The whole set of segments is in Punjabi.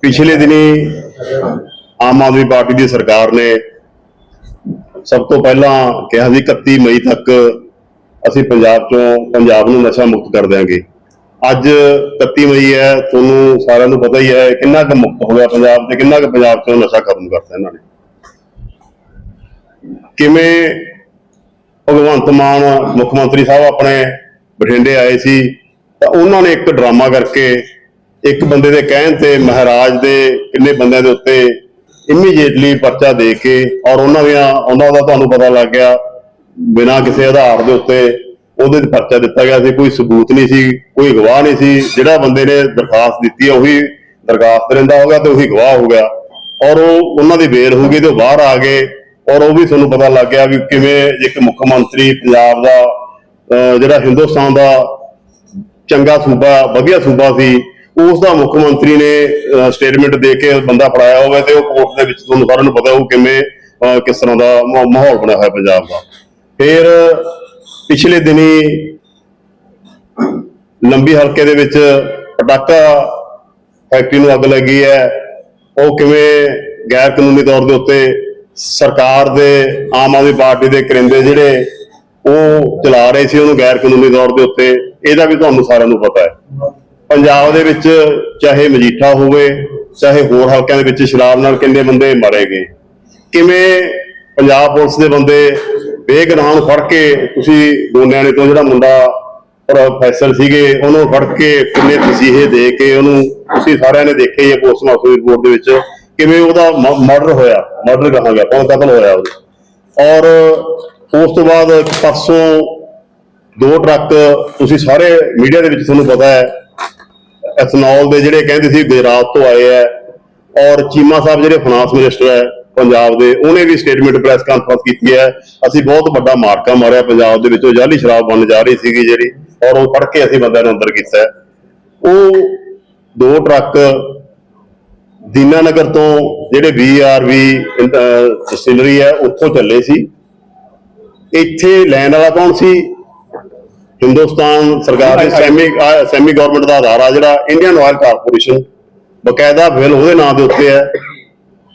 ਪਿਛਲੇ ਦਿਨੀ ਆਮ ਆਦਮੀ ਪਾਰਟੀ ਦੀ ਸਰਕਾਰ ਨੇ ਸਭ ਤੋਂ ਪਹਿਲਾਂ ਕਿਹਾ ਸੀ 31 ਮਈ ਤੱਕ ਅਸੀਂ ਪੰਜਾਬ ਤੋਂ ਪੰਜਾਬ ਨੂੰ ਨਸ਼ਾ ਮੁਕਤ ਕਰ ਦੇਵਾਂਗੇ ਅੱਜ 31 ਮਈ ਹੈ ਤੁਹਾਨੂੰ ਸਾਰਿਆਂ ਨੂੰ ਪਤਾ ਹੀ ਹੈ ਕਿੰਨਾ ਕੁ ਮੁਕਤ ਹੋ ਗਿਆ ਪੰਜਾਬ ਤੇ ਕਿੰਨਾ ਕੁ ਪੰਜਾਬ ਤੋਂ ਨਸ਼ਾ ਖਤਮ ਕਰਤਾ ਇਹਨਾਂ ਨੇ। ਕਿਵੇਂ ਭਗਵੰਤ ਮਾਨ ਮੁੱਖ ਮੰਤਰੀ ਸਾਹਿਬ ਆਪਣੇ ਬਠਿੰਡੇ ਆਏ ਸੀ, ਤਾਂ ਉਹਨਾਂ ਨੇ ਇੱਕ ਡਰਾਮਾ ਕਰਕੇ ਇੱਕ ਬੰਦੇ ਦੇ ਕਹਿਣ ਤੇ ਮਹਾਰਾਜ ਦੇ ਕਿੰਨੇ ਬੰਦਿਆਂ ਦੇ ਉੱਤੇ ਇਮੀਡੀਏਟਲੀ ਪਰਚਾ ਦੇ ਕੇ ਔਰ ਉਹਨਾਂ ਦੀਆਂ, ਉਹਨਾਂ ਦਾ ਤੁਹਾਨੂੰ ਪਤਾ ਲੱਗ ਗਿਆ, ਬਿਨਾਂ ਕਿਸੇ ਆਧਾਰ ਦੇ ਉੱਤੇ ਉਹਦੇ ਤੇ ਪਰਚਾ ਦਿੱਤਾ ਗਿਆ ਸੀ, ਕੋਈ ਸਬੂਤ ਨਹੀਂ ਸੀ, ਕੋਈ ਗਵਾਹ ਨਹੀਂ ਸੀ, ਜਿਹੜਾ ਬੰਦੇ ਨੇ ਦਰਖਾਸਤ ਦਿੱਤੀ ਹੈ ਉਹੀ ਦਰਖਾਸਤ ਰਹਿੰਦਾ ਹੋ ਗਿਆ ਤੇ ਉਹੀ ਗਵਾਹ ਹੋ ਗਿਆ ਔਰ ਉਹ ਉਹਨਾਂ ਦੀ ਬੇਲ ਹੋ ਗਈ ਤੇ ਉਹ ਬਾਹਰ ਆ ਗਏ, ਔਰ ਉਹ ਵੀ ਤੁਹਾਨੂੰ ਪਤਾ ਲੱਗ ਗਿਆ ਵੀ ਕਿਵੇਂ ਇੱਕ ਮੁੱਖ ਮੰਤਰੀ ਪੰਜਾਬ ਦਾ ਜਿਹੜਾ ਹਿੰਦੁਸਤਾਨ ਦਾ ਚੰਗਾ ਸੂਬਾ, ਵਧੀਆ ਸੂਬਾ ਸੀ, ਉਸ ਦਾ ਮੁੱਖ ਮੰਤਰੀ ਨੇ ਸਟੇਟਮੈਂਟ ਦੇ ਕੇ ਬੰਦਾ ਫੜਾਇਆ ਹੋਵੇ ਤੇ ਉਹ ਕੋਰਟ ਦੇ ਵਿੱਚ ਤੁਹਾਨੂੰ ਸਾਰਿਆਂ ਨੂੰ ਪਤਾ ਉਹ ਕਿਵੇਂ ਕਿਸ ਤਰ੍ਹਾਂ ਦਾ ਮਾਹੌਲ ਬਣਿਆ ਹੋਇਆ ਪੰਜਾਬ ਦਾ। ਫਿਰ ਪਿਛਲੇ ਦਿਨੀ ਲੰਬੀ ਹਲਕੇ ਦੇ ਵਿੱਚ ਪਟਾਕਾ ਫੈਕਟਰੀ ਨੂੰ ਅੱਗ ਲੱਗੀ ਹੈ। ਉਹ ਕਿਵੇਂ ਗੈਰ ਕਾਨੂੰਨੀ ਤੌਰ ਦੇ ਉੱਤੇ ਸਰਕਾਰ ਦੇ, ਆਮ ਆਦਮੀ ਪਾਰਟੀ ਦੇ ਕਰਿੰਦੇ ਜਿਹੜੇ ਉਹ ਚਲਾ ਰਹੇ ਸੀ ਉਹਨੂੰ ਗੈਰ ਕਾਨੂੰਨੀ ਤੌਰ ਦੇ ਉੱਤੇ, ਇਹਦਾ ਵੀ ਤੁਹਾਨੂੰ ਸਾਰਿਆਂ ਨੂੰ ਪਤਾ ਹੈ। ਪੰਜਾਬ ਦੇ ਵਿੱਚ ਚਾਹੇ ਮਜੀਠਾ ਹੋਵੇ, ਚਾਹੇ ਹੋਰ ਹਲਕਿਆਂ ਦੇ ਵਿੱਚ ਸ਼ਰਾਬ ਨਾਲ ਕਿੰਨੇ ਬੰਦੇ ਮਾਰੇ ਗਏ। ਕਿਵੇਂ ਪੰਜਾਬ ਪੁਲਿਸ ਦੇ ਬੰਦੇ ਬੇਗੁਨਾਹ ਨੂੰ ਫੜ ਕੇ, ਤੁਸੀਂ ਗੋਨਿਆਣੇ ਤੋਂ ਜਿਹੜਾ ਮੁੰਡਾ ਪ੍ਰੋਫੈਸਰ ਸੀਗੇ, ਉਹਨੂੰ ਫੜ ਕੇ ਕਿੰਨੇ ਤਸੀਹੇ ਦੇ ਕੇ ਉਹਨੂੰ ਤੁਸੀਂ ਸਾਰਿਆਂ ਨੇ ਦੇਖੇ ਹੀ ਹੈ ਪੋਸਟਮਾਰਟਮ ਰਿਪੋਰਟ ਦੇ ਵਿੱਚ, ਕਿਵੇਂ ਉਹਦਾ ਮਰਡਰ ਹੋਇਆ। ਮਰਡਰ ਕਹਾਂਗਾ ਕੌਣ ਕਤਲ ਹੋਇਆ ਉਹਦਾ। ਔਰ ਉਸ ਤੋਂ ਬਾਅਦ ਪਰਸੋਂ ਦੋ ਟਰੱਕ ਤੁਸੀਂ ਸਾਰੇ ਮੀਡੀਆ ਦੇ ਵਿੱਚ ਤੁਹਾਨੂੰ ਪਤਾ ਹੈ, ਐਥਨੋਲ ਦੇ ਜਿਹੜੇ ਕਹਿੰਦੇ ਸੀ ਗੁਜਰਾਤ ਤੋਂ ਆਏ ਹੈ ਔਰ ਚੀਮਾ ਸਾਹਿਬ ਜਿਹੜੇ ਫਾਈਨਾਂਸ ਮਿਨਿਸਟਰ ਹੈ ਪੰਜਾਬ ਦੇ, ਉਹਨੇ ਵੀ ਸਟੇਟਮੈਂਟ ਪ੍ਰੈਸ ਕਾਨਫਰੰਸ ਕੀਤੀ ਹੈ। ਅਸੀਂ ਬਹੁਤ ਵੱਡਾ ਮਾਰਕਾ ਮਾਰਿਆ ਪੰਜਾਬ ਦੇ ਵਿੱਚੋਂ, ਜਾਲੀ ਸ਼ਰਾਬ ਬਣ ਜਾ ਰਹੀ ਸੀਗੀ ਜਿਹੜੀ ਔਰ ਉਹ ਫੜ ਕੇ ਅਸੀਂ ਬੰਦਿਆਂ ਨੂੰ ਅੰਦਰ ਕੀਤਾ ਉਹ ਦੋ ਟਰੱਕ ਦੀਨਾਨਗਰ ਤੋਂ ਜਿਹੜੇ ਵੀਆਰਵੀ ਡਿਸਟਿਲਰੀ ਹੈ, ਉੱਥੋਂ ਚੱਲੇ ਸੀ। ਇੱਥੇ ਲੈਣ ਵਾਲਾ ਕੌਣ ਸੀ? ਹਿੰਦੁਸਤਾਨ ਸਰਕਾਰ ਦੀ ਸੈਮੀ ਸੈਮੀ ਗਵਰਨਮੈਂਟ ਦਾ ਅਦਾਰਾ ਜਿਹੜਾ ਇੰਡੀਅਨ ਆਇਲ ਕਾਰਪੋਰੇਸ਼ਨ ਬਕਾਇਦਾ ਬਿੱਲ ਉਹਦੇ ਨਾਂ ਦੇ ਉੱਤੇ ਹੈ।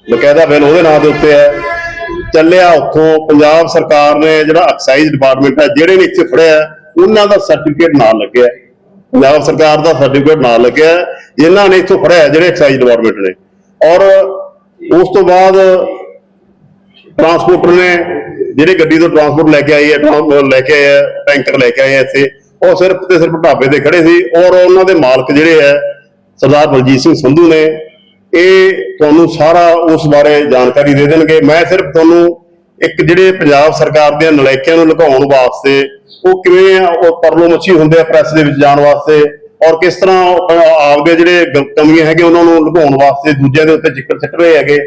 ਬਕਾਇਦਾ ਬਿੱਲ ਉਹਦੇ ਨਾਂ ਦੇ ਉੱਤੇ ਹੈ। ਚੱਲਿਆ ਉੱਥੋਂ ਪੰਜਾਬ ਸਰਕਾਰ ਨੇ ਜਿਹੜਾ ਐਕਸਾਈਜ਼ ਡਿਪਾਰਟਮੈਂਟ ਹੈ ਜਿਹੜੇ ਨੇ ਇੱਥੇ ਫੜਿਆ ਉਹਨਾਂ ਦਾ ਸਰਟੀਫਿਕੇਟ ਨਾਲ ਲੱਗਿਆ। ਪੰਜਾਬ ਸਰਕਾਰ ਦਾ ਸਰਟੀਫਿਕੇਟ ਨਾਲ ਲੱਗਿਆ ਜਿਨ੍ਹਾਂ ਨੇ ਇੱਥੋਂ ਫੜਿਆ ਜਿਹੜੇ ਐਕਸਾਈਜ਼ ਡਿਪਾਰਟਮੈਂਟ ਨੇ। ਔਰ ਉਸ ਤੋਂ ਬਾਅਦ ਟਰਾਂਸਪੋਰਟਰ ਨੇ ਜਿਹੜੇ ਗੱਡੀ ਤੋਂ ਟਰਾਂਸਪੋਰਟ ਲੈ ਕੇ ਆਈ ਹੈ ਲੈ ਕੇ ਆਏ ਹੈ, ਟੈਂਕਰ ਲੈ ਕੇ ਆਏ ਇੱਥੇ, ਉਹ ਸਿਰਫ ਤੇ ਸਿਰਫ ਢਾਬੇ ਤੇ ਖੜੇ ਸੀ ਔਰ ਉਹਨਾਂ ਦੇ ਮਾਲਕ ਜਿਹੜੇ ਹੈ, ਸਰਦਾਰ ਬਲਜੀਤ ਸਿੰਘ ਸੰਧੂ ਨੇ, ਇਹ ਤੁਹਾਨੂੰ ਸਾਰਾ ਉਸ ਬਾਰੇ ਜਾਣਕਾਰੀ ਦੇ ਦੇਣਗੇ। ਮੈਂ ਸਿਰਫ ਤੁਹਾਨੂੰ ਇੱਕ ਜਿਹੜੇ ਪੰਜਾਬ ਸਰਕਾਰ ਦੇ ਨਲਾਇਕਿਆਂ ਨੂੰ ਲੁਕਾਉਣ ਵਾਸਤੇ, ਉਹ ਕਿਵੇਂ ਉਹ ਪਰਲੋ ਮੱਛੀ ਹੁੰਦੇ ਆ ਪ੍ਰੈਸ ਦੇ ਵਿੱਚ ਜਾਣ ਵਾਸਤੇ ਔਰ ਕਿਸ ਤਰ੍ਹਾਂ ਆਪਦੇ ਜਿਹੜੇ ਕਮੀਆਂ ਹੈਗੇ ਉਹਨਾਂ ਨੂੰ ਲੁਕਾਉਣ ਵਾਸਤੇ ਦੂਜਿਆਂ ਦੇ ਉੱਤੇ ਜ਼ਿਕਰ ਸਿੱਟ ਰਹੇ ਹੈਗੇ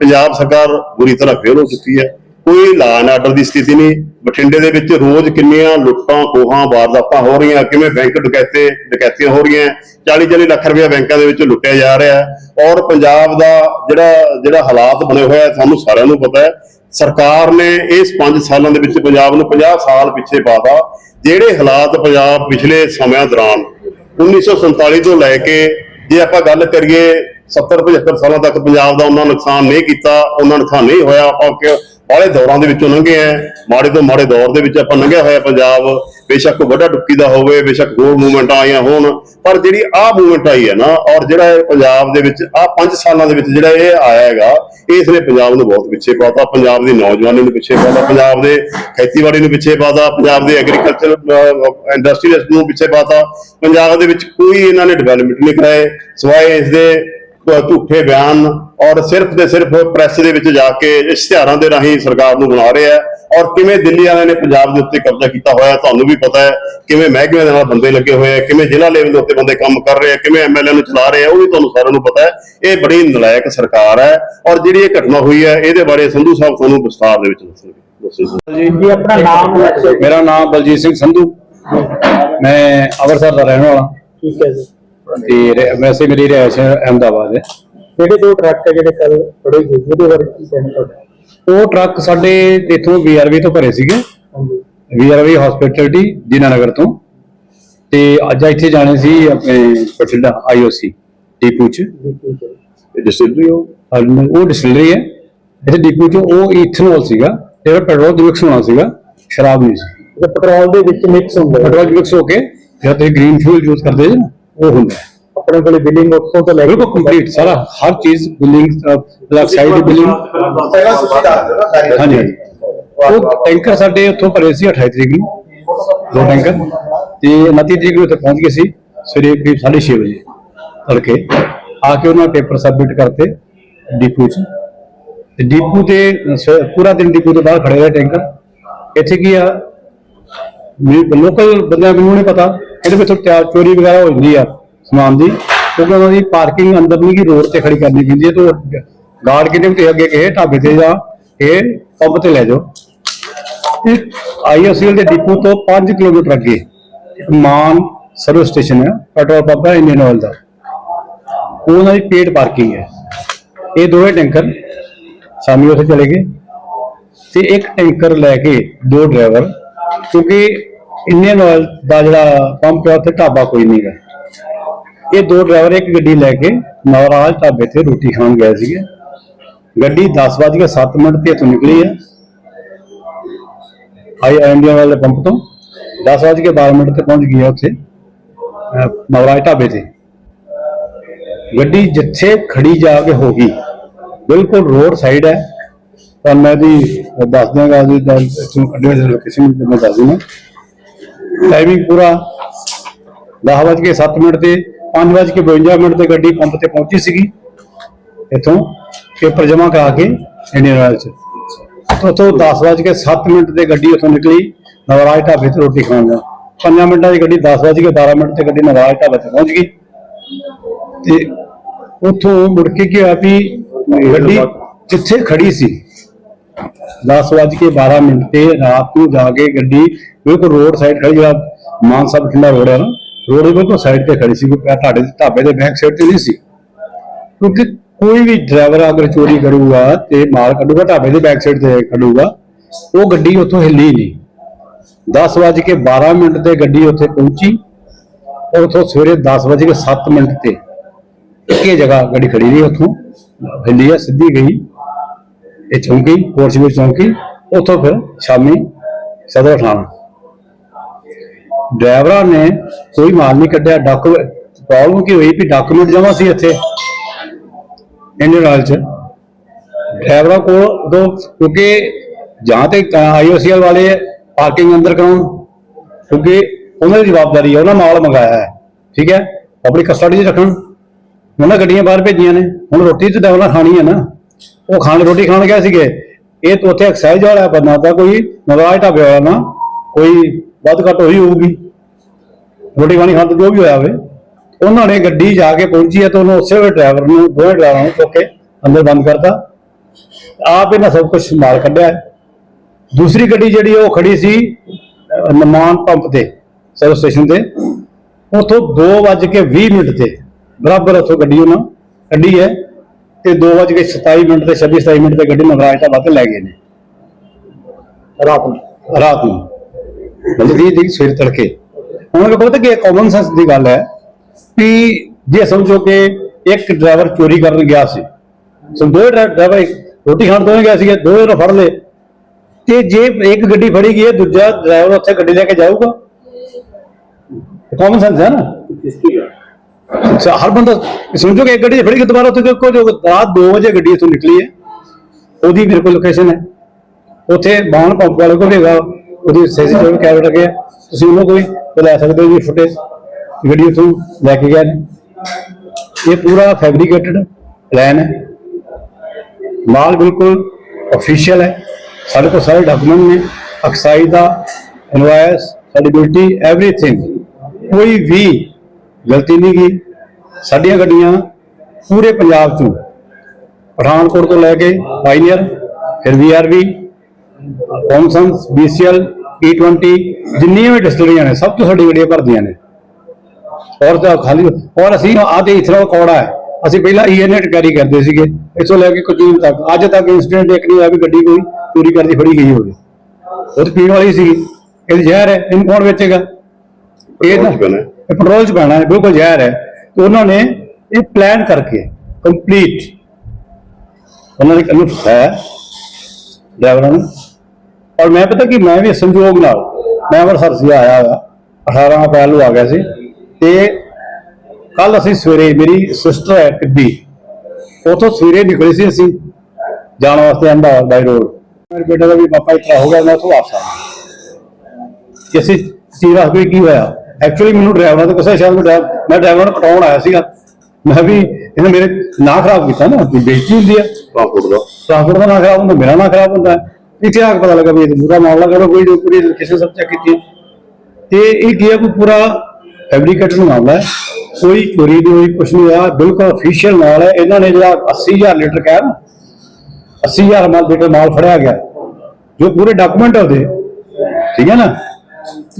ਪੰਜਾਬ ਸਰਕਾਰ ਬੁਰੀ ਤਰ੍ਹਾਂ ਫੇਲ ਹੋ ਚੁੱਕੀ ਹੈ। ਕੋਈ ਲਾ ਐਂਡ ਆਰਡਰ ਦੀ ਸਥਿਤੀ ਨਹੀਂ। ਬਠਿੰਡੇ ਦੇ ਵਿੱਚ ਰੋਜ਼ ਕਿੰਨੀਆਂ ਲੁੱਟਾਂ, ਖੋਹਾਂ, ਵਾਰਦਾਤਾਂ ਹੋ ਰਹੀਆਂ। ਕਿਵੇਂ ਬੈਂਕ ਡਕੈਤੇ, ਡਕੈਤੀਆਂ ਹੋ ਰਹੀਆਂ। 40 40 ਲੱਖ ਰੁਪਏ ਬੈਂਕਾਂ ਦੇ ਵਿੱਚ ਲੁੱਟਿਆ ਜਾ ਰਿਹਾ ਔਰ ਪੰਜਾਬ ਦਾ ਜਿਹੜਾ ਜਿਹੜਾ ਹਾਲਾਤ ਬਣੇ ਹੋਇਆ ਆ ਤੁਹਾਨੂੰ ਸਾਰਿਆਂ ਨੂੰ ਪਤਾ ਹੈ। ਸਰਕਾਰ ਨੇ ਇਸ 5 ਸਾਲਾਂ ਦੇ ਵਿੱਚ ਪੰਜਾਬ ਨੂੰ 50 ਸਾਲ ਪਿੱਛੇ ਪਾਤਾ। ਜਿਹੜੇ ਹਾਲਾਤ ਪੰਜਾਬ ਪਿਛਲੇ ਸਮਿਆਂ ਦੌਰਾਨ 1947 ਤੋਂ ਲੈ ਕੇ ਜੇ ਆਪਾਂ ਗੱਲ ਕਰੀਏ 70 75 ਸਾਲਾਂ ਤੱਕ ਪੰਜਾਬ ਦਾ ਉਹਨਾਂ ਨੁਕਸਾਨ ਨਹੀਂ ਕੀਤਾ, ਉਹਨਾਂ ਨੁਕਸਾਨ ਨਹੀਂ ਹੋਇਆ, ਆਪਾਂ ਕਿ ਬਾਹਲੇ ਦੌਰਾਂ ਦੇ ਵਿੱਚੋਂ ਲੰਘੇ ਆ ਮਾੜੇ ਤੋਂ ਮਾੜੇ ਦੌਰ ਦੇ ਵਿੱਚ ਆਪਾਂ ਲੰਘਿਆ ਹੋਇਆ ਪੰਜਾਬ। ਬੇਸ਼ੱਕ ਵੱਡਾ ਡੁੱਕੀ ਦਾ ਹੋਵੇ, ਬੇਸ਼ੱਕ ਹੋਰ ਮੂਵਮੈਂਟ ਆਈਆਂ ਹੋਣ, ਪਰ ਜਿਹੜੀ ਆਹ ਮੂਵਮੈਂਟ ਆਈ ਹੈ ਨਾ, ਔਰ ਜਿਹੜਾ ਇਹ ਪੰਜਾਬ ਦੇ ਵਿੱਚ, ਆਹ 5 ਸਾਲਾਂ ਦੇ ਵਿੱਚ ਜਿਹੜਾ ਇਹ ਆਇਆ ਹੈਗਾ, ਇਸ ਨੇ ਪੰਜਾਬ ਨੂੰ ਬਹੁਤ ਪਿੱਛੇ ਪਾਤਾ ਪੰਜਾਬ ਦੀ ਨੌਜਵਾਨੀ ਨੂੰ ਪਿੱਛੇ ਪਾਤਾ ਪੰਜਾਬ ਦੇ ਖੇਤੀਬਾੜੀ ਨੂੰ ਪਿੱਛੇ ਪਾਤਾ ਪੰਜਾਬ ਦੇ ਐਗਰੀਕਲਚਰ ਇੰਡਸਟਰੀ ਨੂੰ ਪਿੱਛੇ ਪਾਤਾ ਪੰਜਾਬ ਦੇ ਵਿੱਚ ਕੋਈ ਇਹਨਾਂ ਨੇ ਡਿਵੈਲਪਮੈਂਟ ਨਹੀਂ ਕਰਾਏ, ਸਵਾਏ ਇਸ ਦੇ ਝੂਠੇ ਬਿਆਨ ਔਰ ਸਿਰਫ ਤੇ ਸਿਰਫ ਪ੍ਰੈਸ ਦੇ ਵਿੱਚ ਜਾ ਕੇ ਇਸ਼ਤਿਹਾਰਾਂ ਦੇ ਰਾਹੀਂ ਸਰਕਾਰ ਨੂੰ ਬਣਾ ਰਿਹਾ ਹੈ। ਔਰ ਕਿਵੇਂ ਦਿੱਲੀ ਵਾਲਿਆਂ ਨੇ ਪੰਜਾਬ ਦੇ ਉੱਤੇ ਕਬਜ਼ਾ ਕੀਤਾ ਹੋਇਆ ਤੁਹਾਨੂੰ ਵੀ ਪਤਾ ਹੈ। ਕਿਵੇਂ ਮਹਿਕਮੇ ਦੇ ਨਾਲ ਬੰਦੇ ਲੱਗੇ ਹੋਏ ਆ ਕਿਵੇਂ ਜ਼ਿਲ੍ਹਾ ਲੈਵਲ ਦੇ ਉੱਤੇ ਬੰਦੇ ਕੰਮ ਕਰ ਰਹੇ ਆ ਕਿਵੇਂ ਐਮਐਲਏ ਨੂੰ ਚਲਾ ਰਹੇ ਆ ਉਹ ਵੀ ਤੁਹਾਨੂੰ ਸਾਰਿਆਂ ਨੂੰ ਪਤਾ ਹੈ। ਇਹ ਬੜੀ ਨਲਾਇਕ ਸਰਕਾਰ ਹੈ ਔਰ ਜਿਹੜੀ ਇਹ ਘਟਨਾ ਹੋਈ ਹੈ ਇਹਦੇ ਬਾਰੇ ਸੰਧੂ ਸਾਹਿਬ ਤੁਹਾਨੂੰ ਵਿਸਤਾਰ ਦੇ ਵਿੱਚ ਦੱਸਣਗੇ। ਮੇਰਾ ਨਾਮ ਬਲਜੀਤ ਸਿੰਘ ਸੰਧੂ। ਮੈਂ ਅਵਰਸਰ ਦਾ ਰਹਿਣ ਵਾਲਾ। ਠੀਕ ਹੈ ਜੀ। ਤੇ ਰਹਿ- ਵੈਸੇ ਮੇਰੀ ਰਿਹਾਇਸ਼ ਅਹਿਮਦਾਬਾਦ ਹੈ। ਜਿਹੜੇ ਦੋ ਟਰੱਕ ਹੈ ਜਿਹੜੇ ਕੱਲ ਗਏ ਉਹਦੇ ਬਾਰੇ ਕੀ ਕਹਿਣਾ ਤੁਹਾਡਾ? ਉਹ ਟਰੱਕ ਸਾਡੇ ਇੱਥੋਂ ਬੀਆਰਵੀ ਤੋਂ ਭਰੇ ਸੀਗੇ। ਹਾਂਜੀ। ਬੀਆਰਵੀ ਹਸਪੀਟੈਲਿਟੀ ਦੀਨਾਨਗਰ ਤੋਂ। ਤੇ ਅੱਜ ਇੱਥੇ ਜਾਣੇ ਸੀ ਆਪਣੇ ਬਠਿੰਡਾ ਆਈਓਸੀ ਡੀਪੂ ਚ। ਉਹ? ਡਿਸਟਿਲਰੀ ਹੈ। ਇੱਥੇ ਡੀਪੂ ਚ ਉਹ ਇਥਨੋਲ ਸੀਗਾ। ਜਿਹੜਾ ਪੈਟਰੋਲ ਚ ਮਿਕਸ ਹੋਣਾ ਸੀਗਾ ਸ਼ਰਾਬ ਨਹੀਂ ਸੀ। ਪੈਟਰੋਲ ਦੇ ਵਿੱਚ ਮਿਕਸ ਹੁੰਦਾ ਹੈ। ਪੈਟਰੋਲ ਮਿਕਸ ਹੋ ਕੇ ਜਿਹੜਾ ਤੁਸੀਂ ਗ੍ਰੀਨ ਫਿਊਲ ਯੂਜ਼ ਕਰਦੇ ਜੀ ਨਾ ਉਹ ਹੁੰਦਾ ਹੈ। ਆਪਣੇ ਕੋਲੇ ਬਿਲਿੰਗ ਉੱਥੋਂ ਤੋਂ ਲੈ ਕੇ ਬਿਲਕੁਲ ਕੰਪਲੀਟ ਸਾਰਾ ਹਰ ਚੀਜ਼ ਬਿਲਿੰਗ ਬਲੈਕ ਸਾਈਡ ਦੀ ਬਿਲਿੰਗ ਪਹਿਲਾਂ ਤੁਸੀਂ ਦੱਸ ਦਿਓ ਨਾ ਸਾਰੀ ਹਾਂਜੀ ਹਾਂਜੀ। ਉਹ ਟੈਂਕਰ ਸਾਡੇ ਉੱਥੋਂ ਭਰੇ ਸੀ 28 ਤਰੀਕ ਨੂੰ ਦੋ ਟੈਂਕਰ ਤੇ 29 ਤਰੀਕ ਨੂੰ ਉੱਥੇ ਪਹੁੰਚ ਗਏ ਸੀ ਸਵੇਰੇ ਕਰੀਬ 6:30 ਵਜੇ ਤੜਕੇ। ਆ ਕੇ ਉਹਨਾਂ ਪੇਪਰ ਸਬਮਿਟ ਕਰਤੇ ਡੀਪੂ ਚ। ਤੇ ਡੀਪੂ ਤੇ ਪੂਰਾ ਦਿਨ ਡੀਪੂ ਤੋਂ ਬਾਹਰ ਖੜੇ ਰਹੇ ਟੈਂਕਰ ਇੱਥੇ ਕੀ ਆ ਲੋਕਲ ਬੰਦਿਆਂ ਨੂੰ ਨਹੀਂ ਪਤਾ ਇਹਦੇ ਵਿੱਚ ਤਿਆ- ਚੋਰੀ ਵਗੈਰਾ ਹੋ ਜਾਂਦੀ ਆ ਸਮਾਨ ਦੀ, ਕਿਉਂਕਿ ਉਹਨਾਂ ਦੀ ਪਾਰਕਿੰਗ ਅੰਦਰ ਨਹੀਂ ਕਿ ਰੋਡ ਤੇ ਖੜੀ ਕਰਨੀ ਪੈਂਦੀ ਹੈ ਤੇ ਗਾਰਡ ਕਿਤੇ ਵੀ ਅੱਗੇ ਕਿਸੇ ਢਾਬੇ ਤੇ ਜਾ ਇਹ ਪੰਪ ਤੇ ਲੈ ਜਾਓ। ਤੇ ਆਈਓਸੀਐਲ ਦੇ ਡਿਪੂ ਤੋਂ 5 ਕਿਲੋਮੀਟਰ ਅੱਗੇ ਇੱਕ ਮਾਨ ਸਰਵਿਸ ਸਟੇਸ਼ਨ ਹੈ ਪੈਟਰੋਲ ਪੰਪ ਹੈ ਇੰਡੀਅਨ ਆਇਲ ਦਾ। ਉਹਨਾਂ ਦੀ ਪੇਡ ਪਾਰਕਿੰਗ ਹੈ ਇਹ ਦੋਵੇਂ ਟੈਂਕਰ ਸ਼ਾਮੀ ਉੱਥੇ ਚਲੇ ਗਏ। ਤੇ ਇੱਕ ਟੈਂਕਰ ਲੈ ਕੇ ਦੋ ਡਰਾਈਵਰ ਕਿਉਂਕਿ ਇੰਡੀਅਨ ਆਇਲ ਦਾ ਜਿਹੜਾ ਪੰਪ ਹੈ ਉੱਥੇ ਢਾਬਾ ਕੋਈ ਨਹੀਂ ਹੈ ਇਹ ਦੋ ਡਰਾਈਵਰ, ਇੱਕ ਗੱਡੀ ਲੈ ਕੇ ਨਵਰਾਜ ਢਾਬੇ ਤੇ ਰੋਟੀ ਖਾਣ ਗਏ ਸੀਗੇ। ਗੱਡੀ 10:07 ਮਿੰਟ ਤੇ ਇੱਥੋਂ ਨਿਕਲੀ ਹੈ ਆਈ ਇੰਡੀਆ ਵਾਲੇ ਪੰਪ ਤੋਂ 10:12 ਮਿੰਟ ਤੇ ਪਹੁੰਚ ਗਈ ਹੈ ਉੱਥੇ ਨਵਰਾਜ ਢਾਬੇ ਤੇ। ਗੱਡੀ ਜਿੱਥੇ ਖੜੀ ਜਾ ਕੇ ਹੋ ਗਈ, ਬਿਲਕੁਲ ਰੋਡ ਸਾਈਡ ਹੈ। ਤਾਂ ਮੈਂ ਦੀ ਦੱਸ ਦਿਆਂਗਾ ਜੀ ਤੁਹਾਨੂੰ ਕੱਢਿਆ ਜਿਹੜਾ ਲੋਕੇਸ਼ਨ ਮੈਂ ਦੱਸ ਦਿੰਦਾ। ਟਾਈਮਿੰਗ ਪੂਰਾ 10:07 ਮਿੰਟ ਤੇ 5:52 ਮਿੰਟ ਤੇ ਗੱਡੀ ਪੰਪ ਤੇ ਪਹੁੰਚੀ ਸੀਗੀ। ਇੱਥੋਂ ਪੇਪਰ ਜਮ੍ਹਾਂ ਕਰਾ ਕੇ ਇੰਡੀਅਨ ਆਇਲ ਚ। ਉੱਥੋਂ 10:07 ਮਿੰਟ ਤੇ ਗੱਡੀ ਉੱਥੋਂ ਨਿਕਲੀ, ਨਵਰਾਜ ਢਾਬੇ ਤੇ ਰੋਟੀ ਖਾਣ ਦਾ। 5 ਮਿੰਟਾਂ ਦੀ ਗੱਡੀ 10:12 ਮਿੰਟ ਤੇ ਗੱਡੀ ਨਵਰਾਜ ਢਾਬੇ ਤੇ ਪਹੁੰਚ ਗਈ। ਤੇ ਉੱਥੋਂ ਮੁੜ ਕੇ ਕੀ ਹੋਇਆ ਵੀ ਗੱਡੀ ਜਿੱਥੇ ਖੜੀ ਸੀ 10:12 ਮਿੰਟ ਤੇ ਰਾਤ ਨੂੰ ਜਾ ਕੇ ਗੱਡੀ ਬਿਲਕੁਲ ਰੋਡ ਸਾਈਡ ਖੜੀ, ਜਿਹੜਾ ਮਾਨਸਾ ਬਠਿੰਡਾ ਰੋਡ ਹੈ ਨਾ ਰੋਡ ਦੇ ਬਿਲਕੁਲ ਸਾਈਡ ਤੇ ਖੜੀ ਸੀ, ਕੋਈ ਤੁਹਾਡੇ ਢਾਬੇ ਦੇ ਬੈਕ ਸਾਈਡ ਤੇ ਨਹੀਂ ਸੀ। ਕਿਉਂਕਿ ਕੋਈ ਵੀ ਡਰਾਈਵਰ ਅਗਰ ਚੋਰੀ ਕਰੂਗਾ ਤੇ ਮਾਲ ਕੱਢੂਗਾ, ਢਾਬੇ ਦੇ ਬੈਕ ਸਾਈਡ ਤੇ ਕੱਢੂਗਾ ਉਹ ਗੱਡੀ ਉੱਥੋਂ ਹਿੱਲੀ ਨਹੀਂ। 10:12 ਮਿੰਟ ਤੇ ਗੱਡੀ ਉੱਥੇ ਪਹੁੰਚੀ ਔਰ ਉੱਥੋਂ ਸਵੇਰੇ 10:07 ਮਿੰਟ ਤੇ ਇੱਕੇ ਜਗ੍ਹਾ ਗੱਡੀ ਖੜੀ ਰਹੀ ਉੱਥੋਂ, ਹਿੱਲੀ ਆ, ਸਿੱਧੀ ਗਈ। ਇਹ ਚੌਂਕੀ ਕੋਟਸ਼ਮੀਰ ਚੌਂਕੀ, ਉੱਥੋਂ ਫਿਰ ਸ਼ਾਮੀ ਸਦਰ ਥਾਣਾ। ਡਰਾਈਵਰਾਂ ਨੇ ਕੋਈ ਮਾਲ ਨਹੀਂ ਕੱਢਿਆ ਡਾਕੂਮੈਂਟ ਪ੍ਰੋਬਲਮ ਕੀ ਹੋਈ ਵੀ ਡਾਕੂਮੈਂਟ ਜਮਾ ਸੀ ਇੱਥੇ ਇੰਡੀਅਨ ਆਇਲ ਚ। ਡਰਾਈਵਰਾਂ ਕੋਲ ਉਦੋਂ ਕਿਉਂਕਿ ਜਾਂ ਤੇ ਆਈਓਸੀਐਲ ਵਾਲੇ ਪਾਰਕਿੰਗ ਅੰਦਰ ਕਰਾਉਣ, ਕਿਉਂਕਿ ਉਹਨਾਂ ਦੀ ਜਵਾਬਦਾਰੀ ਹੈ ਉਹਨਾਂ ਮਾਲ ਮੰਗਾਇਆ ਹੈ, ਠੀਕ ਹੈ? ਆਪਣੀ ਕਸਟਡੀ 'ਚ ਰੱਖਣ। ਉਹਨਾਂ ਗੱਡੀਆਂ ਬਾਹਰ ਭੇਜੀਆਂ ਨੇ, ਹੁਣ ਰੋਟੀ ਤੇ ਡਰਾਈਵਰਾਂ ਖਾਣੀ ਹੈ ਨਾ। ਉਹ ਖਾਣ, ਰੋਟੀ ਖਾਣ ਗਏ ਸੀਗੇ। ਇਹ ਤਾਂ ਉੱਥੇ ਐਕਸਾਈਜ਼ ਵਾਲਾ ਬੰਦਾ ਤਾਂ ਕੋਈ ਨਵਾਜ ਢਾਬੇ ਵਾਲਾ ਨਾ, ਕੋਈ ਵੱਧ ਘੱਟ ਹੋਈ ਹੋਊਗੀ। ਰੋਟੀ ਖਾਣੀ ਖਾਣ ਤੋਂ ਜੋ ਵੀ ਹੋਇਆ ਹੋਵੇ। ਉਹਨਾਂ ਨੇ ਗੱਡੀ ਜਾ ਕੇ ਪਹੁੰਚੀ ਹੈ ਤਾਂ ਉਹਨੂੰ ਉਸੇ ਵੇਲੇ ਡਰਾਈਵਰ ਨੂੰ, ਦੋਵੇਂ ਡਰਾਈਵਰਾਂ ਨੂੰ ਚੁੱਕ ਕੇ ਅੰਦਰ ਬੰਦ ਕਰਤਾ। ਆਪ ਇਹਨਾਂ ਸਭ ਕੁਝ ਮਾਲ ਕੱਢਿਆ ਦੂਸਰੀ ਗੱਡੀ ਜਿਹੜੀ ਉਹ ਖੜੀ ਸੀ ਨਮਾਨ ਪੰਪ ਤੇ ਸਰਵਿਸ ਸਟੇਸ਼ਨ ਤੇ। ਉਥੋਂ 2:20 ਮਿੰਟ ਤੇ, ਬਰਾਬਰ ਉਥੋਂ ਗੱਡੀ ਉਹਨਾਂ, ਕੱਢੀ ਹੈ। ਤੇ 2:27 ਮਿੰਟ ਤੇ 26 27 ਮਿੰਟ ਤੇ ਗੱਡੀ ਨਵਰਾਜ ਢਾਬਾ ਤੇ ਲੈ ਗਏ ਨੇ। ਰਾਤ ਨੂੰ? ਰਾਤ ਨੂੰ। ਮਤਲਬ ਇਹ ਦੀ ਸਵੇਰ ਤੜਕੇ। ਹੁਣ ਵੇਖੋ ਤਾਂ ਕਿ ਕਾਮਨ ਸੈਂਸ ਦੀ ਗੱਲ ਹੈ ਕਿ ਜੇ ਸਮਝੋ ਕਿ ਇੱਕ ਡਰਾਈਵਰ ਚੋਰੀ ਕਰਨ ਗਿਆ ਸੀ ਸੋ ਦੋ ਡਰਾਈਵਰ ਰੋਟੀ ਖਾਣ ਦੋਵੇਂ ਗਿਆ ਸੀਗੇ ਦੋਵੇਂ ਨੂੰ ਫੜ ਲਏ ਤੇ ਜੇ ਇੱਕ ਗੱਡੀ ਫੜੀ ਗਈ ਹੈ ਦੂਜਾ ਡਰਾਈਵਰ ਉੱਥੇ ਗੱਡੀ ਲੈ ਕੇ ਜਾਊਗਾ। ਕਾਮਨ ਸੈਂਸ ਹੈ ਨਾ? ਅੱਛਾ, ਹਰ ਬੰਦਾ ਸਮਝੋ ਕਿ ਇੱਕ ਗੱਡੀ ਫੜੀ ਗਈ ਦੁਬਾਰਾ ਉੱਥੇ ਕੋਈ ਰਾਤ 2 ਵਜੇ ਗੱਡੀ ਇੱਥੋਂ ਨਿਕਲੀ ਹੈ, ਉਹਦੀ ਮੇਰੇ ਕੋਲ ਲੋਕੇਸ਼ਨ ਹੈ। ਉੱਥੇ ਬਾਣ ਪੰਪ ਵਾਲੇ ਕੋਲ ਹੈਗਾ, ਉਹਦੀ ਸੀਸੀਟੀਵੀ ਕੈਮਰਾ ਲੱਗਿਆ ਤੁਸੀਂ ਉਹਨੂੰ ਕੋਈ ਲੈ ਸਕਦੇ ਹੋ ਜੀ ਫੁਟੇਜ ਗੱਡੀ ਉੱਥੋਂ ਲੈ ਕੇ ਗਏ ਨੇ। ਇਹ ਪੂਰਾ ਫੈਬਰੀਕੇਟਡ ਪਲਾਨ ਹੈ। ਮਾਲ ਬਿਲਕੁਲ ਅਫੀਸ਼ੀਅਲ ਹੈ। ਸਾਡੇ ਕੋਲ ਸਾਰੇ ਡਾਕੂਮੈਂਟ ਨੇ। ਅਕਸਾਈ ਦਾ ਇਨਵਾਇਸ ਸਰਟੀਫਿਕੇਟੀ ਐਵਰੀਥਿੰਗ ਕੋਈ ਵੀ ਗਲਤੀ ਨਹੀਂ ਗਈ। ਸਾਡੀਆਂ ਗੱਡੀਆਂ ਪੂਰੇ ਪੰਜਾਬ ਤੋਂ ਪਠਾਨਕੋਟ ਤੋਂ ਲੈ ਕੇ ਪਾਈਨੀਅਰ ਫਿਰ ਵੀਆਰਵੀ ਥੌਮਸਨਸ ਬੀਸੀਐਲ E20 ਜਿੰਨੀਆਂ ਵੀ ਡਿਸਟਿਲਰੀਆਂ ਨੇ ਸਭ ਤੋਂ ਸਾਡੀ ਗੱਡੀਆਂ ਭਰਦੀਆਂ ਨੇ। ਔਰ ਤਾਂ ਖਾਲੀ ਔਰ ਅਸੀਂ ਆਦੇ ਇਥਰੋ ਕੋੜਾ ਹੈ। ਅਸੀਂ ਪਹਿਲਾਂ ਈਐਨਐਟ ਕੈਰੀ ਕਰਦੇ ਸੀਗੇ। ਇੱਥੋਂ ਲੈ ਕੇ ਕੁਚੀਨ ਤੱਕ। ਅੱਜ ਤੱਕ ਇਨਸੀਡੈਂਟ ਇੱਕ ਨਹੀਂ ਹੋਇਆ ਵੀ ਗੱਡੀ ਕੋਈ ਚੋਰੀ ਕਰਦੀ ਫੜੀ ਗਈ ਹੋਵੇ। ਉਹ ਤਾਂ ਪੀਣ ਵਾਲੀ ਸੀ ਇਹ ਜ਼ਹਿਰ ਹੈ। ਇਹਨੂੰ ਕੌਣ ਵੇਚੇਗਾ? ਇਹ ਹੈ। ਇਹ ਪੈਟਰੋਲ ਚ ਪੈਣਾ ਹੈ, ਬਿਲਕੁਲ ਜ਼ਹਿਰ ਹੈ। ਤੇ ਉਹਨਾਂ ਨੇ ਇਹ ਪਲਾਨ ਕਰਕੇ ਕੰਪਲੀਟ ਉਹਨਾਂ ਨੇ ਕੰਨੂ ਫਸਾਇਆ ਡਰਾਈਵਰਾਂ ਨੂੰ। ਔਰ ਮੈਂ ਪਤਾ ਕਿ, ਮੈਂ ਵੀ ਸੰਯੋਗ ਨਾਲ, ਮੈਂ ਅੰਮ੍ਰਿਤਸਰ ਸੀ, ਆਇਆ ਹੋਇਆ। 18 ਅਪ੍ਰੈਲ ਨੂੰ ਆ ਗਿਆ ਸੀ। ਤੇ ਕੱਲ ਅਸੀਂ ਸਵੇਰੇ, ਮੇਰੀ ਸਿਸਟਰ ਹੈ ਟਿੱਬੀ, ਉਥੋਂ ਸਵੇਰੇ ਨਿਕਲੇ ਸੀ ਅਸੀਂ, ਜਾਣ ਵਾਸਤੇ ਅਹਿਮਦਾਬਾਦ ਬਾਈ ਰੋਡ ਮੇਰੇ ਬੇਟੇ ਦਾ ਵੀ ਪਾਪਾ ਇਤਰਾ ਹੋ ਗਿਆ, ਮੈਂ ਉੱਥੋਂ ਵਾਪਸ ਆ ਗਿਆ ਅਸੀਂ ਸੀਰਾ ਵੀ ਕੀ ਹੋਇਆ? ਐਕਚੁਅਲੀ ਮੈਨੂੰ ਡਰਾਈਵਰਾਂ ਤੋਂ ਗੁੱਸਾ ਸ਼ਾਇਦ ਮੈਂ ਡਰਾਈਵ- ਮੈਂ ਡਰਾਈਵਰ ਨੂੰ ਕਟਾਉਣ ਆਇਆ ਸੀਗਾ। ਮੈਂ ਵੀ ਇਹਨੇ ਮੇਰੇ ਨਾਂ ਖਰਾਬ ਕੀਤਾ ਨਾ ਬੇਇੱਜ਼ਤੀ ਹੁੰਦੀ ਹੈ ਟਰਾਂਸਪੋਰਟ ਦਾ। ਟ੍ਰਾਂਸਪੋਰਟ ਦਾ ਨਾਂ ਖਰਾਬ ਹੁੰਦਾ ਮੇਰਾ ਨਾਂ ਖਰਾਬ ਹੁੰਦਾ। ਇੱਥੇ ਆ ਕੇ ਪਤਾ ਲੱਗਾ ਵੀ ਇਹ ਪੂਰਾ ਮਾਮਲਾ ਕਰੋ ਕੋਈ ਪੂਰੀ ਕਿਸੇ ਸਭ ਚੈੱਕ ਕੀਤੀ ਤੇ ਇਹ ਕੀ ਹੈ ਕੋਈ ਪੂਰਾ ਫੈਬਰੀਕੇਟਡ ਮਾਮਲਾ ਹੈ। ਕੋਈ ਚੋਰੀ ਦੀ ਹੋਈ ਕੁਛ ਨਹੀਂ ਹੋਇਆ ਬਿਲਕੁਲ ਅਫੀਸ਼ੀਅਲ ਮਾਲ ਹੈ। ਇਹਨਾਂ ਨੇ ਜਿਹੜਾ 80000 ਲੀਟਰ ਕਹਿਆ ਨਾ 80000 ਮਾਲ ਲੀਟਰ ਮਾਲ ਫੜਿਆ ਗਿਆ। ਜੋ ਪੂਰੇ ਡਾਕੂਮੈਂਟ ਹੈ ਉਹਦੇ ਠੀਕ ਹੈ ਨਾ?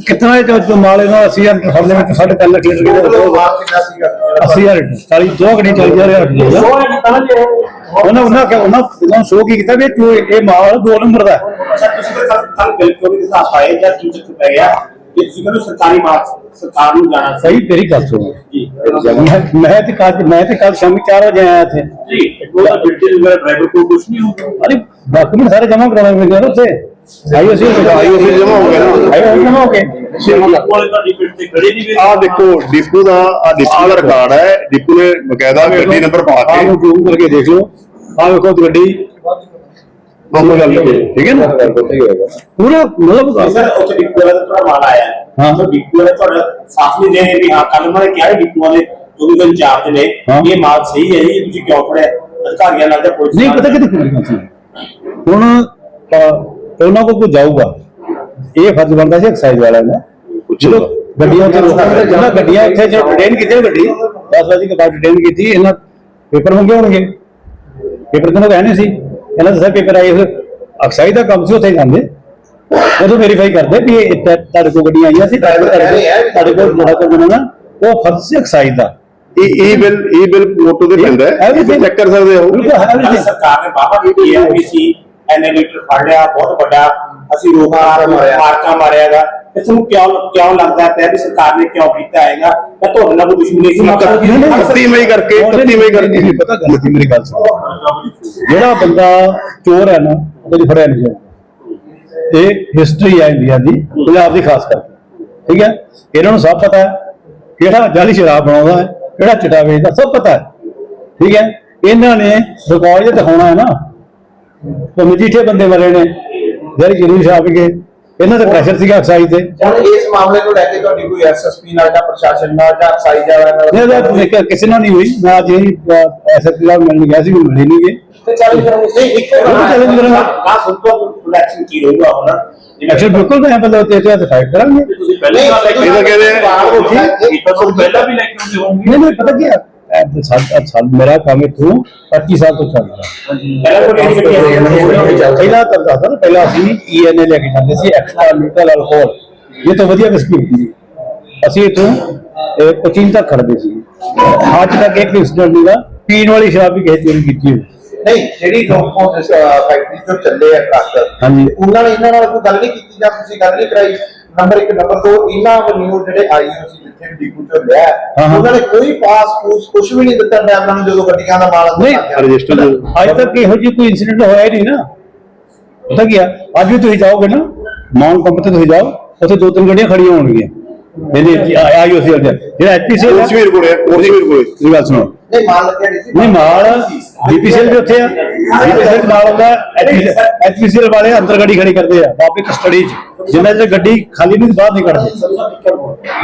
ਕਿਤਨਾ ਇਹ ਜੋ ਮਾਲ ਇਹਨਾਂ 80000 ਲੀਟਰ ਫੜਨੇ ਵਿੱਚ 3.5 ਲੱਖ ਲੀਟਰ ਕਿਹਦਾ ਮਾਲ ਕਿੰਨਾ ਸੀਗਾ? 80000 ਲੀਟਰ 40 ਦੋ ਘੜੀ 40000 ਲੀਟਰ ਉਹਨਾਂ ਉਹਨਾਂ ਕਿ ਉਹਨਾਂ ਉਹਨਾਂ ਸ਼ੋਅ ਕੀ ਕੀਤਾ ਵੀ ਚੋ- ਇਹ ਮਾਲ ਦੋ ਨੰਬਰ ਦਾ ਹੈ। ਅੱਛਾ ਤੁਸੀਂ ਤਾਂ ਕੱਲ ਕੱਲ ਬਿਲਕੁਲ ਵੀ ਸਾਫ਼ ਆਏ ਜਾਂ ਕੀ ਚੱਕਰ ਪੈ ਗਿਆ? ਕਿ ਤੁਸੀਂ ਕਹਿੰਦੇ ਸਰਕਾਰੀ ਮਾਰਕ ਸਰਕਾਰ ਨੂੰ ਜਾਣਾ ਸਹੀ ਤੇਰੀ ਗੱਲ ਸੁਣੋ। ਜੀ। ਮੈਂ ਮੈਂ ਤੇ ਕੱਲ ਮੈਂ ਤੇ ਕੱਲ ਸ਼ਾਮੀ 4 ਵਜੇ ਆਇਆ ਇੱਥੇ। ਜੀ ਉਹ ਤਾਂ ਬਿਲਕੁਲ ਮੇਰਾ ਡਰਾਈਵਰ ਕੋਲ ਕੁਝ ਨਹੀਂ ਹੋਊਗਾ। ਅਰੇ ਡਾਕੂਮੈਂਟ ਸਾਰੇ ਜਮ੍ਹਾਂ ਕਰਾਉਣੇ ਪੈਂਦੇ ਨੇ ਉੱਥੇ। ਆਈਓ ਸੀ? ਆਈਓ ਸੀ ਜਮ੍ਹਾਂ ਹੋ ਗਏ ਨਾ। ਆਈਓ ਜਮ੍ਹਾਂ ਹੋ ਗਏ? ਨਹੀਂ ਆਹ ਦੇਖੋ ਡਿਪੂ ਦਾ ਆ ਡਿਪੂ ਦਾ ਰਿਕਾਰਡ ਹੈ ਡਿਪੂ ਨੇ ਬਕਾਇਦਾ ਗੱਡੀ ਨੰਬਰ ਪਾ ਆਹ ਕੇ ਨੂੰ ਜ਼ੂਮ ਕਰਕੇ ਦੇਖ ਲਓ। ਆਹ ਵੇਖੋ ਤੇ ਗੱਡੀ। ਮਾਮੂਲ ਗੱਲ ਨਹੀਂ ਠੀਕ ਹੈ ਨਾ? ਪੂਰਾ ਮਤਲਬ ਸਰ ਉੱਥੇ ਡਿਪੂ ਵਾਲਾ ਤੁਹਾਡਾ ਮਾਲ ਆਇਆ ਹਾਂ। ਤਾਂ ਡਿਪੂ ਵਾਲੇ ਤੁਹਾਡਾ ਸਾਥ ਨਹੀਂ ਦੇ ਰਹੇ ਵੀ ਹਾਂ ਕੱਲ ਮੈਂ ਕਿਹਾ ਡਿਪੂ ਵਾਲੇ ਜੋ ਵੀ ਇੰਚਾਰਜ ਨੇ ਹਾਂ। ਇਹ ਮਾਲ ਸਹੀ ਹੈ ਜੀ ਤੁਸੀਂ ਕਿਉਂ ਫੜਿਆ? ਅਧਿਕਾਰੀਆਂ ਨਾਲ ਤੇ ਪੁਲਿਸ ਨਹੀਂ ਪਤਾ ਕਿਤੇ ਗੱਲ ਸੀ? ਹੁਣ ਅਹ, ਉਹਨਾਂ ਕੋਲ ਕੋਈ ਜਾਊਗਾ। ਇਹ ਫਰਜ਼ ਬਣਦਾ ਸੀ ਐਕਸਾਈਜ਼ ਵਾਲਿਆਂ ਦਾ। ਜਦੋਂ ਗੱਡੀਆਂ ਤੇ ਜਿਹੜਾ ਗੱਡੀਆਂ ਇੱਥੇ ਜੇ ਡਿਟੇਨ ਕੀਤੀ ਗੱਡੀ 10 ਵਜੇ ਕੇ ਬਾਅਦ ਡਿਟੇਨ ਕੀਤੀ ਇਹਨਾਂ ਪੇਪਰ ਮੰਗੇ ਹੋਣਗੇ। ਪੇਪਰ ਤਾਂ ਕਹਿਣੇ ਸੀ। ਇਹਨਾਂ ਦੱਸਿਆ ਪੇਪਰ ਆਏ ਹੋਏ। ਐਕਸਾਈਜ਼ ਦਾ ਕੰਮ ਸੀ ਉੱਥੇ ਜਾਂਦੇ। ਉਦੋਂ ਵੈਰੀਫਾਈ ਕਰਦੇ ਵੀ ਇਹ ਤੁਹਾਡੇ ਕੋਲ ਗੱਡੀਆਂ ਆਈਆਂ ਸੀ ਤੁਹਾਡੇ ਕੋਲ ਤੁਹਾਡੇ ਕੋਲ ਜਿਹੜਾ ਕੋਲ ਬਣਾਉਣਾ ਉਹ ਫਰਜ਼ ਸੀ ਐਕਸਾਈਜ਼ ਦਾ। ਇਹ ਇਹ ਬਿੱਲ ਇਹ ਬਿੱਲ ਫੋਟੋ ਤੇ ਪੈਂਦਾ ਹੈ। ਇਹ ਚੈੱਕ ਕਰ ਸਕਦੇ ਹੋ। ਬਿਲਕੁਲ। ਸਰਕਾਰ ਨੇ ਬਾਬਾ ਦਿੱਤੀ ਹੈ ਵੀ ਸੀ ਐਨੇ ਲੀਟਰ ਫੜ ਲਿਆ ਬਹੁਤ ਵੱਡਾ ਅਸੀਂ ਰੋਕਾ ਮਾਰਕਾ ਮਾਰਿਆਗਾ ਤੇ ਤੁਹਾਨੂੰ ਕਿਉਂ ਕਿਉਂ ਲੱਗਦਾ ਪਿਆ ਵੀ ਸਰਕਾਰ ਨੇ ਕਿਉਂ ਕੀਤਾ ਹੈਗਾ? ਤਾਂ ਤੁਹਾਡੇ ਨਾਲ ਕੋਈ ਦੁਸ਼ਮਣੀ ਸੀ ਇਕੱਤੀ ਮਈ ਕਰਕੇ ਇਕੱਤੀ ਮਈ ਕਰਕੇ। ਨਹੀਂ ਪਤਾ ਗੱਲ ਕੀ ਮੇਰੀ ਗੱਲ ਸੁਣ। ਜਿਹੜਾ ਬੰਦਾ ਚੋਰ ਹੈ ਨਾ ਉਹਦੇ ਫੜਿਆ ਨਹੀਂ ਜਾਂਦਾ। ਇਹ ਹਿਸਟਰੀ ਹੈ ਇੰਡੀਆ ਦੀ ਪੰਜਾਬ ਦੀ ਖਾਸ ਕਰਕੇ। ਠੀਕ ਹੈ? ਇਹਨਾਂ ਨੂੰ ਸਭ ਪਤਾ ਹੈ। ਕਿਹੜਾ ਜਾਲੀ ਸ਼ਰਾਬ ਬਣਾਉਂਦਾ ਹੈ ਕਿਹੜਾ ਚਿੱਟਾ ਵੇਚਦਾ ਸਭ ਪਤਾ ਹੈ। ਠੀਕ ਹੈ? ਇਹਨਾਂ ਨੇ ਰਿਕਾਰਡ ਜੇ ਦਿਖਾਉਣਾ ਹੈ ਨਾ। ਉਹ ਮਜੀਠੇ ਬੰਦੇ ਮਰੇ ਨੇ। ਜਿਹੜੀ ਜਿਹੜੀ ਸ਼ਰਾਬ ਕੇ ਇਹਨਾਂ ਦਾ ਪ੍ਰੈਸ਼ਰ ਸੀਗਾ ਐਕਸਾਈਜ਼ ਤੇ। ਹੁਣ ਇਸ ਮਾਮਲੇ ਨੂੰ ਲੈ ਕੇ ਤੁਹਾਡੀ ਕੋਈ ਐਸਐਸਪੀ ਨਾਲ ਜਾਂ ਪ੍ਰਸ਼ਾਸਨ ਨਾਲ ਜਾਂ ਐਕਸਾਈਜ਼ ਵਾਲਿਆਂ ਨਹੀਂ ਨਾਲ ਇੱਕ- ਕਿਸੇ ਨਾਲ ਨਹੀਂ ਹੋਈ। ਮੈਂ ਅੱਜ ਹੀ ਐਸਐਸਪੀ ਸਾਹਿਬ ਮਿਲਣ ਗਿਆ ਸੀ ਉਹ ਮਿਲੇ ਨਹੀਂ ਗਏ ਤੇ ਚੈਲੰਜ ਕਰਾਂਗੇ ਨਹੀਂ ਇੱਕ। ਕਾ ਸੁਣੋ ਇਲੈਕਸ਼ਨ ਕੀ ਰਹੂਗਾ ਹੁਣ। ਐਕਸ਼ਨ ਬਿਲਕੁਲ ਮੈਂ ਬੰਦਾ ਉੱਤੇ ਤੇ ਫਾਈਟ ਕਰਾਂਗੇ। ਤੁਸੀਂ ਪਹਿਲਾਂ ਹੀ ਤਾਂ ਕਹਿੰਦੇ ਆ, ਇਹ ਤਾਂ ਤੁਹਾਨੂੰ ਪਹਿਲਾਂ ਵੀ ਲੈ ਕੇ ਆਉਂਦੇ ਹੋਣਗੇ ਨਹੀਂ ਨਹੀਂ ਪਤਾ ਕੀ ਇਹ ਸਾਲ ਮੇਰਾ ਕੰਮ ਇਥੋਂ 25 ਸਾਲ ਤੋਂ ਚੱਲ ਰਿਹਾ। ਪਹਿਲਾਂ ਨਹੀਂ ਕੀਤੀ ਪਹਿਲਾਂ ਅਸੀਂ ਈਐਨਏ ਲੈ ਕੇ ਜਾਂਦੇ ਸੀ ਐਕਸਟਰਾ ਲੀਟਲ ਅਲਕੋਹਲ ਇਹ ਤਾਂ ਵਧੀਆ ਵਿਸਕੀ ਹੁੰਦੀ ਸੀ। ਅਸੀਂ ਇਥੋਂ ਕੋਚਿੰਗ ਤੱਕ ਖੜਦੇ ਸੀ। ਅੱਜ ਤੱਕ ਇੱਕ ਇੰਸੀਡੈਂਟ ਨਹੀਂਗਾ ਪੀਣ ਵਾਲੀ ਸ਼ਰਾਬ ਵੀ ਕਿਸੇ ਚੋਰੀ ਕੀਤੀ ਹੋਈ। ਨਹੀਂ ਜਿਹੜੀ ਲੋਕੋ ਫੈਕਟਰੀ ਤੋਂ ਚੱਲੇ ਆ ਟਰੱਕ ਹਾਂਜੀ। ਉਹਨਾਂ ਨੇ ਇਹਨਾਂ ਨਾਲ ਕੋਈ ਗੱਲ ਨਹੀਂ ਕੀਤੀ ਜਾਂ ਤੁਸੀਂ ਗੱਲ ਨਹੀਂ ਕਰਾਈ? ਨੰਬਰ 1 ਨੰਬਰ 2 ਇਹਨਾਂ ਵੱਲੋਂ ਜਿਹੜੇ ਆਈ ਸੀ ਜਿੱਥੇ ਵੀ ਡਿਪੂ ਤੋਂ ਲਿਆ। ਉਹਨਾਂ ਨੇ ਕੋਈ ਪਾਸ ਪੂਸ ਕੁਝ ਵੀ ਨਹੀਂ ਦਿੱਤਾ ਡਰਾਈਵਰਾਂ ਨੂੰ ਜਦੋਂ ਗੱਡੀਆਂ ਦਾ ਮਾਲ ਨਹੀਂ। ਰਜਿਸਟਰ ਅੱਜ ਤੱਕ ਇਹੋ ਜਿਹੀ ਕੋਈ ਇੰਸੀਡੈਂਟ ਹੋਇਆ ਹੀ ਨਹੀਂ ਨਾ। ਪਤਾ ਕੀ ਆ? ਅੱਜ ਵੀ ਤੁਸੀਂ ਜਾਓਗੇ ਨਾ ਮਾਨ ਪੰਪ ਤੇ ਤੁਸੀਂ ਜਾਓ ਉੱਥੇ ਦੋ ਤਿੰਨ ਗੱਡੀਆਂ ਖੜੀਆਂ ਹੋਣਗੀਆਂ। ਇਹਦੇ ਆਈਓ ਸੀ ਜਿਹੜਾ ਐਚਪੀਸੀ ਕਸ਼ਮੀਰ ਕੋਲੇ ਕਸ਼ਮੀਰ ਕੋਲੇ ਦੀ ਗੱਲ ਸੁਣੋ। ਨਹੀਂ ਮਾਲ ਲੱਗਿਆ ਨਹੀਂ ਨਹੀਂ ਮਾਲ ਡੀਪੀਸੀਐਲ ਵੀ ਉੱਥੇ ਆ। ਡੀਪੀਸੀਐਲ ਨਾਲ ਹੁੰਦਾ ਐਚਪੀਸੀਐਲ ਵਾਲੇ ਅੰਦਰ ਗੱਡੀ ਖੜੀ ਕਰਦੇ ਆ ਵਾਪਸ ਕਸਟਡੀ ਚ। ਜਿੰਨਾ ਚਿਰ ਗੱਡੀ ਖਾਲੀ ਨਹੀਂ ਬਾਹਰ ਨਹੀਂ ਕੱਢਦੇ।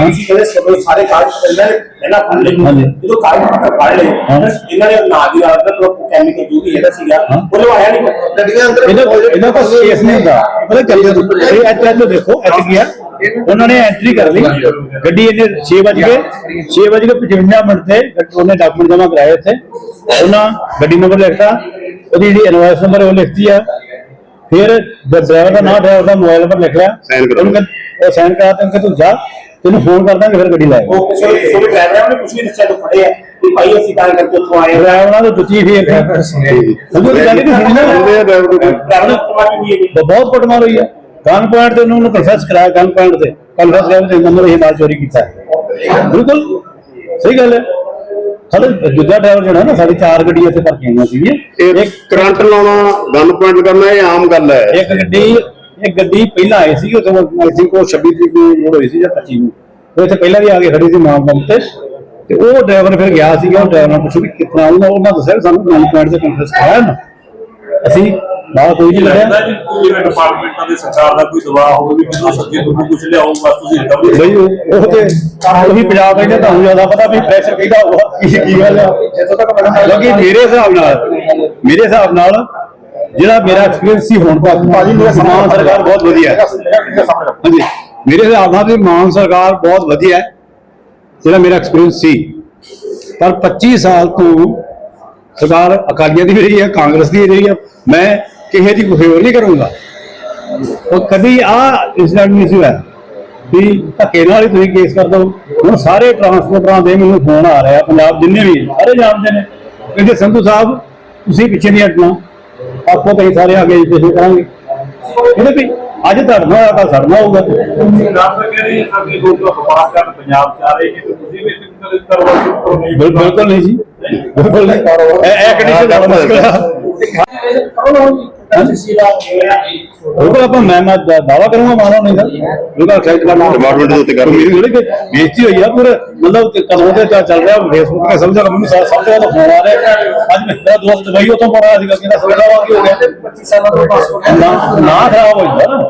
ਅਸੀਂ ਕਹਿੰਦੇ ਸਭ ਸਾਰੇ ਕਾਗਜ਼ ਪਹਿਲਾਂ ਪਹਿਲਾਂ ਫੜ ਲਏ ਹਾਂਜੀ। ਜਦੋਂ ਕਾਗਜ਼ ਪੱਤਰ ਫੜ ਲਏ ਹਾਂ। ਇਹਨਾਂ ਨੇ ਨਾਂ ਦੀ ਰਾਤ ਦਾ ਕੈਮੀਕਲ ਜੋ ਵੀ ਇਹਦਾ ਸੀਗਾ ਹਾਂ। ਉਹ ਲਵਾਇਆ ਨਹੀਂ। ਗੱਡੀਆਂ ਅੰਦਰ ਇਹਨਾਂ ਇਹਨਾਂ ਕੋਲ ਕੇਸ ਨਹੀਂ ਹੁੰਦਾ। ਪਤਾ ਚੱਲ ਇਹ ਐਚ ਐਚ ਦੇਖੋ ਐਚ ਗਿਆ ਉਹਨਾਂ ਨੇ ਐਂਟਰੀ ਕਰ ਲਈ। ਗੱਡੀ ਇਹਨੇ 6 ਵਜ ਗਏ। 6 ਵਜ ਕੇ 55 ਮਿੰਟ ਤੇ ਉਹਨੇ ਡਾਕੂਮੈਂਟ ਜਮ੍ਹਾਂ ਕਰਾਏ ਇੱਥੇ। ਉਹਨਾਂ ਗੱਡੀ ਨੰਬਰ ਲਿਖਤਾ। ਉਹਦੀ ਜਿਹੜੀ ਇਨਵੌਇਸ ਨੰਬਰ ਉਹ ਲਿਖਤੀ ਆ। ਫਿਰ ਜਦ ਡਰਾਈਵਰ ਦਾ ਨਾਮ ਡਰਾਈਵਰ ਦਾ ਮੋਬਾਈਲ ਨੰਬਰ ਲਿਖ ਲਿਆ Sign ਕਰਾ। ਉਹਨੂੰ ਕਹਿੰਦੇ- ਉਹ ਸਾਈਨ ਕਰਾ ਤੇ ਉਹਨੂੰ ਤੂੰ ਜਾ ਤੈਨੂੰ ਫੋਨ ਕਰ ਦਾਂਗੇ ਫਿਰ ਗੱਡੀ ਲੈ ਉਹ ਕਿਸੇ ਕੋਈ ਡਰਾਈਵਰ ਨੇ ਕੁਝ ਵੀ ਦੱਸਿਆ ਤੋਂ ਫੜੇ ਆ। ਕਿ ਭਾਈ ਅਸੀਂ ਤਾਂ ਕਰਕੇ ਉੱਥੋਂ ਆਏ ਹਾਂ। ਡਰਾਈਵਰ ਨਾਲ ਜੁੱਤੀ ਫੇਰ ਸਮਝੋ ਗੱਲ ਹੀ ਨਹੀਂ ਸੁਣੀ ਨਾ। ਕਹਿੰਦੇ ਆ driver ਨੂੰ। ਡਰਾਈਵਰ ਨੂੰ ਕੁਮਾਰ ਵੀ ਹੋਈ ਹੈ ਜੀ। ਤਾਂ ਬਹੁਤ ਕੁੱਟਮਾਰ ਹੋਈ ਆ। ਗਨ ਪੁਆਇੰਟ ਤੇ ਉਹਨਾਂ ਨੂੰ ਕਨਫੈਸ ਕਰਾਇਆ ਗਨ ਪੁਆਇੰਟ ਤੇ। ਕਨਫੈਸ ਕਰਾਇਆ ਤੇ ਨੰਬਰ ਇਹ ਮਾਲ ਚੋਰੀ ਕੀਤਾ। ਹੈ ਬਿਲਕੁਲ। ਸਹੀ ਗੱਲ ਹੈ। ਸਾਡੇ ਦੂਜਾ ਡਰਾਈਵਰ ਜਿਹੜਾ ਨਾ ਸਾਡੀ ਚਾਰ ਗੱਡੀਆਂ ਇੱਥੇ ਭਰ ਕੇ ਆਈਆਂ ਸੀਗੀਆਂ। ਇਹ ਕਰੰਟ ਲਾਉਣਾ ਗਨ ਪੁਆਇੰਟ ਕਰਨਾ ਇਹ ਆਮ ਗੱਲ ਹੈ। ਇੱਕ ਗੱਡੀ ਇੱਕ ਗੱਡੀ ਪਹਿਲਾਂ ਆਈ ਸੀ ਆਈ ਥਿੰਕ ਉਹ 26 ਤਰੀਕ ਨੂੰ ਲੋਡ ਹੋਈ ਸੀ ਜਾਂ 25 ਨੂੰ। ਉਹ ਇੱਥੇ ਪਹਿਲਾਂ ਵੀ ਆ ਕੇ ਖੜੀ ਸੀ ਮਾਮ ਬੰਮ ਤੇ। ਤੇ ਉਹ ਡਰਾਈਵਰ ਫਿਰ ਗਿਆ ਸੀਗਾ ਉਹ ਡਰਾਈਵਰ ਨੂੰ ਪੁੱਛੋ ਵੀ ਕਿਤਨਾ ਉਹਨਾਂ ਦੱਸਿਆ ਸਾਨੂੰ ਗਨ ਪੁਆਇੰਟ ਤੇ ਕਨਫੈਸ ਕਰਾਇਆ ਨਾ। ਅਸੀਂ ਨਾਲ ਕੋਈ ਨਹੀਂ ਲੱਗਦਾ ਜੀ ਪੂਰੇ ਡਿਪਾਰਟਮੈਂਟਾਂ ਦੇ ਸਰਕਾਰ ਦਾ ਕੋਈ ਦਬਾਅ ਹੋਵੇ ਵੀ ਕਿਦੋਂ ਸੱਜੇ ਤੋਂ ਕੁਝ ਲਿਆਓ ਬਸ ਤੁਸੀਂ ਰਿਕਵਰੀ ਬਈ ਉਹ ਉਹ ਤੇ ਉਹੀ ਪੰਜਾਬ ਵਿੱਚ ਤੁਹਾਨੂੰ ਜ਼ਿਆਦਾ ਪਤਾ ਵੀ ਪ੍ਰੈਸ਼ਰ ਕਿਹਦਾ ਹੋਊਗਾ ਕੀ ਕੀ ਗੱਲ ਆ। ਜਿੱਥੋਂ ਤੱਕ ਮੈਨੂੰ ਲੱਗਦਾ ਕਿਉਂਕਿ ਮੇਰੇ ਹਿਸਾਬ ਨਾਲ ਮੇਰੇ ਹਿਸਾਬ ਨਾਲ ਜਿਹੜਾ ਮੇਰਾ ਐਕਸਪੀਰੀਅੰਸ ਸੀ ਹੁਣ ਤੱਕ ਭਾਜੀ ਮੇਰੇ ਮਾਨ ਸਰਕਾਰ ਬਹੁਤ ਵਧੀਆ ਹੈ। ਹਾਂਜੀ। ਮੇਰੇ ਹਿਸਾਬ ਨਾਲ ਵੀ ਮਾਨ ਸਰਕਾਰ ਬਹੁਤ ਵਧੀਆ ਹੈ ਜਿਹੜਾ ਮੇਰਾ ਐਕਸਪੀਰੀਅੰਸ ਸੀ। ਪਰ 25 ਸਾਲ ਤੋਂ ਸਰਕਾਰ ਅਕਾਲੀਆਂ ਦੀ ਵੀ ਰਹੀ ਹੈ ਕਾਂਗਰਸ ਦੀ ਵੀ ਰਹੀ ਹੈ। ਮੈਂ ਕਿਸੇ ਦੀ ਕੋਈ ਫੇਵਰ ਨਹੀਂ ਕਰੂੰਗਾ ਉਹ ਕਦੀ ਆ ਇੰਸੀਡੈਂਟ ਨਹੀਂ ਸੀ ਹੋਇਆ ਵੀ ਧੱਕੇ ਨਾਲ ਹੀ ਤੁਸੀਂ ਕੇਸ ਕਰ ਦੋ ਹੁਣ ਸਾਰੇ ਟਰਾਂਸਪੋਰਟਰਾਂ ਦੇ ਮੈਨੂੰ ਫੋਨ ਆ ਰਿਹਾ ਪੰਜਾਬ ਜਿੰਨੇ ਵੀ ਸਾਰੇ ਜਾਣਦੇ ਨੇ ਕਹਿੰਦੇ ਸੰਧੂ ਸਾਹਿਬ ਤੁਸੀਂ ਪਿੱਛੇ ਨਹੀਂ ਹਟਣਾ ਆਪੋ ਤੇ ਸਾਰੇ ਅੱਗੇ ਜਿੱਥੇ ਕਰਾਂਗੇ ਇਹਦੇ ਵੀ ਅੱਜ ਧੜਨਾ ਹੋਇਆ ਕੱਲ ਸੜਨਾ ਹੋਊਗਾ ਰਾਤ ਤੱਕ ਇਹ ਸਾਡੀ ਲੋਕ ਵਪਾਰ ਕਰਨ ਪੰਜਾਬ ਚ ਆ ਰਹੇ ਕਿ ਤੁਸੀਂ ਵੀ ਇਸ ਕਰਵਾ ਬਿਲ- ਬਿਲਕੁਲ ਨਹੀਂ ਜੀ ਬਿਲਕੁਲ ਨਹੀਂ ਇਹ ਕੰਡੀਸ਼ਨ ਦਾ ਮੁਸ਼ਕਲ ਹੈ ਬਿਲਕੁਲ ਆਪਾਂ ਮੈਂ ਮੈਂ ਦਾ- ਦਾਵਾ ਕਰੂੰਗਾ ਮਾਨੋ ਨਹੀਂ ਦਾ ਬਿਲਕੁਲ ਖੈਰ Department ਦੇ ਉੱਤੇ ਕਰ ਮੇਰੀ ਕਿ ਬੇਇੱਜ਼ਤੀ ਹੋਈ ਆ ਪੂਰੇ ਮਤਲਬ ਕਿ ਕਦੋਂ ਦੇ ਚੱਲ ਚੱਲ ਰਿਹਾ ਫੇਸਬੁੱਕ ਤੇ ਸਮਝਾ ਮੈਨੂੰ ਸਭ ਤੋਂ ਫੋਨ ਆ ਰਿਹਾ। ਅੱਜ ਮੇਰਾ ਦੋਸਤ ਦੁਬਈ ਉਤੋਂ ਪੜਾ ਸੀਗਾ ਕਹਿੰਦਾ ਸਮਝਾ ਵਾ ਕੀ ਹੋ ਗਿਆ। 25 ਸਾਲਾਂ ਤੋਂ ਪਾਸਪੋਰਟ ਨਾ ਨਾ ਖਰਾਬ ਹੋਈ ਨਾ